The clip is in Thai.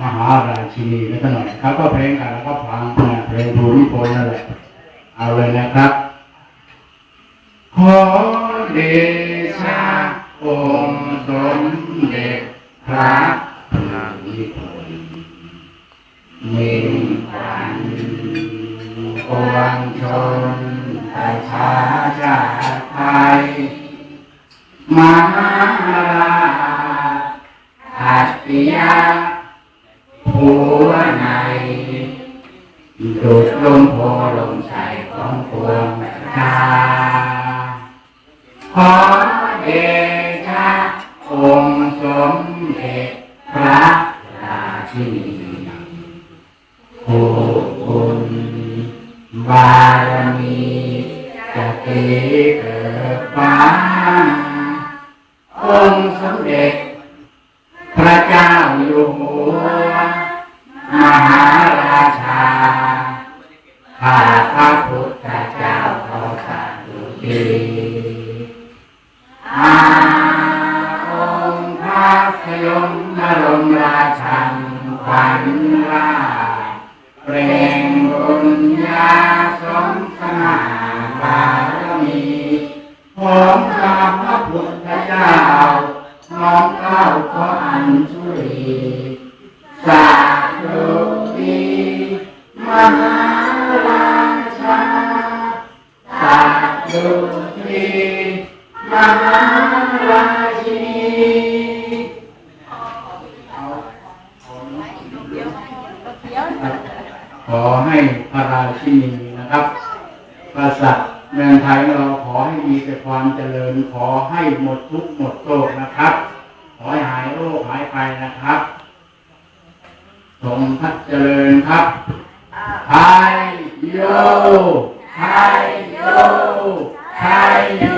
มหาราชินีกันสักหน่อยเขาก็เพลงกันแล้วก็ฟังเพลงภูมิพลนั่นแหละเอาเลยนะครับ ขอเดชะองค์สมเด็จพระภูมิพลมิ่งขวัญปวงชนประชาชาติไทยมหาราชหัตติยา หัวในดุดลมโพลมใจของปวงประชาขอเดชะองค์สมเด็จพระราชินีผู้บุญบารมีจะตีเกิดฟ้าองค์สมเด็จพระเจ้าอยู่หัว มหาราชา ข้า พระพุทธเจ้าขอสาธุดีอาองค์พระพยมบรมราชันขวัญราเปล่งบุญญาสมสง่าบารมีของข้าพระพุทธเจ้าน้อมเก้าขออัญชุลีสาธุดีมหา ธุดีมหาราชินีขอให้พระราชินีนะครับกษัตริย์เมืองไทยของเราขอให้มีแต่ความเจริญ ขอให้หมดทุกข์หมดโศกนะครับ ขอให้หายโรคหายไปนะครับสมพัดเจริญครับไทยโยไทยโย Hallelujah.